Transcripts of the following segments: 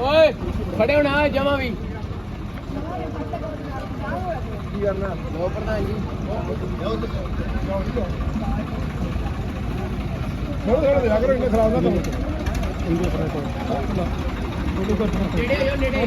ਓਏ, ਖੜੇ ਹੋਣਾ, ਜਮਾ ਵੀ। ਕੀ ਕਰਨਾ ਲੋ ਪ੍ਰਧਾਨ ਜੀ ਥੋੜਾ ਥੋੜਾ ਦਿਆ ਕਰੋ ਇੰਨੇ ਖਰਾਬ ਨਾ ਕਰੋ ਨੇੜੇ ਆਇਓ, ਨੇੜੇ।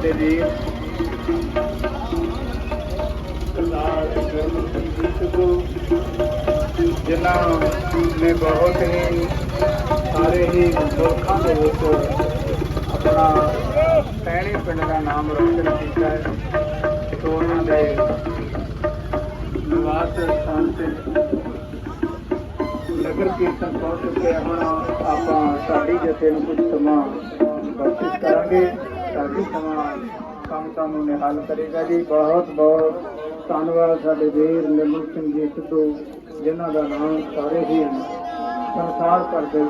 ਸਾਡੇ ਵੀਰ ਸਰਦਾਰ ਗੁਰਮੁਖੀ ਸਿੱਧੂ ਜਿਨ੍ਹਾਂ ਨੇ ਬਹੁਤ ਹੀ ਸਾਰੇ ਹੀ ਮੁਲਕਾਂ ਦੇ ਵਿੱਚ ਆਪਣਾ ਪਹਿਲੇ ਪਿੰਡ ਦਾ ਨਾਮ ਰੋਸ਼ਨ ਕੀਤਾ ਹੈ ਸੋ ਉਹਨਾਂ ਦੇ ਨਿਵਾਸ ਸਥਾਨ ਤੇ ਨਗਰ ਕੀਰਤਨ ਪਹੁੰਚ ਚੁੱਕੇ ਹਾਂ। ਹੁਣ ਆਪਾਂ ਸਾਡੀ ਜਥੇ ਨੂੰ ਕੁਝ ਸਮਾਂ ਬਖਸ਼ਿਸ਼ ਕਰਾਂਗੇ ਸਾਡੀ ਸਮਾਂ ਕੰਮ ਕੰਮ ਨੂੰ ਨਿਹਾਲ ਕਰੇਗਾ ਜੀ ਬਹੁਤ ਬਹੁਤ ਧੰਨਵਾਦ ਸਾਡੇ ਵੀਰ ਨਿਰਮਲ ਸਿੰਘ ਜੀ ਸਿੱਧੂ ਜਿਨ੍ਹਾਂ ਦਾ ਨਾਮ ਸਾਰੇ ਹੀ ਸੰਸਾਰ ਭਰ ਦੇ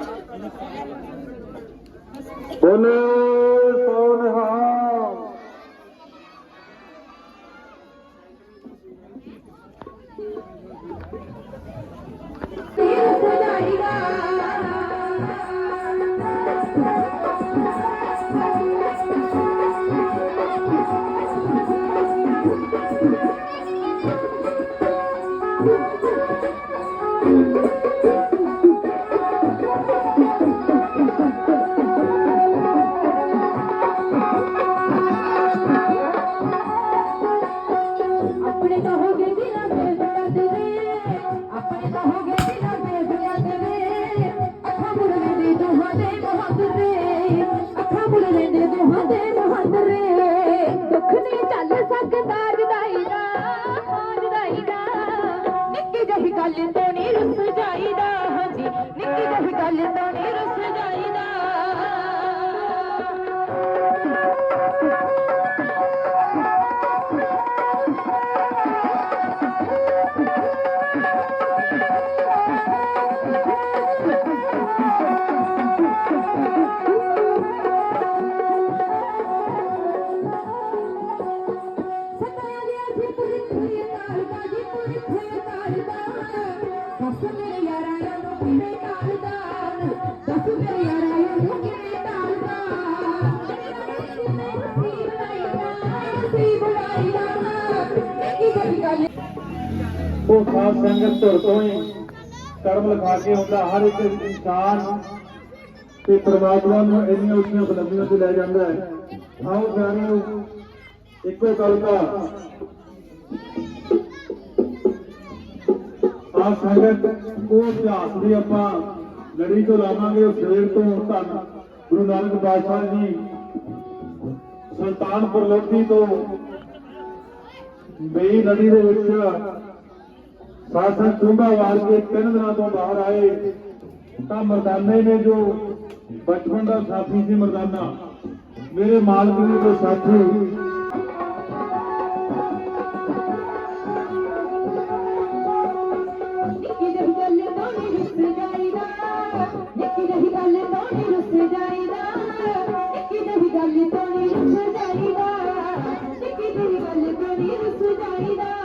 ਬੋਲੇ ਸੋਨਹਾ ਆਪਣੇ ਤਾਂ ਹੋ ਗਏ ਦਿਲਾਂ ਦੇ ਦਰਦ ਵੇ। ਆਪਣੇ ਤਾਂ ਹੋ ਗਏ ਦਿਲਾਂ ਦੇ ਦਰਦ ਵੇ। ਅੱਖਾਂ ਮੁੜ ਲੈਂਦੇ ਦੋਹਾਂ ਦੇ ਬਹੁਤ ਰੇ ਅੱਖਾਂ ਮੁੜ ਲੈਂਦੇ ਦੋਹਾਂ ਦੇ ਬਹੁਤ ਰੇ ਦੁੱਖ ਨਹੀਂ ਉਹ ਸਾਧ ਸੰਗਤ ਧੁਰ ਤੋਂ ਹੀ ਕਰਮ ਲਿਖਾ ਕੇ ਹੁੰਦਾ ਹਰ ਇੱਕ ਇਨਸਾਨ। ਤੇ ਪਰਮਾਤਮਾ ਨੂੰ ਇੰਨੀਆਂ ਉੱਚੀਆਂ ਬੁਲੰਦੀਆਂ ਤੇ ਲੈ ਜਾਂਦਾ ਹੈ। ਆਓ ਸਾਰਿਆਂ ਇੱਕੋ ਕਲਕਾ ਆ ਸੰਗਤ ਉਹ ਇਤਿਹਾਸ ਦੀ ਆਪਾਂ ਲੜੀ ਤੋਂ ਲਾਵਾਂਗੇ, ਉਹ ਸਵੇਰ ਤੋਂ ਧੰਨ ਗੁਰੂ ਨਾਨਕ ਪਾਤਸ਼ਾਹ ਜੀ ਸੁਲਤਾਨਪੁਰ ਲੋਧੀ ਤੋਂ ਬਈ ਨਦੀ ਦੇ ਵਿੱਚ ਸਾਸਨ ਚੁੰਬਾ ਵਾਰ ਕੇ ਤਿੰਨ ਦਿਨਾਂ ਤੋਂ ਬਾਹਰ ਆਏ। ਤਾਂ ਮਰਦਾਨੇ ਨੇ ਜੋ ਬਚਪਨ ਦਾ ਸਾਥੀ ਸੀ ਮਰਦਾਨਾ, ਮੇਰੇ ਮਾਲਕ ਨੇ ਜੋ ਸਾਥੀ ਜਿਹੀ ਗੱਲ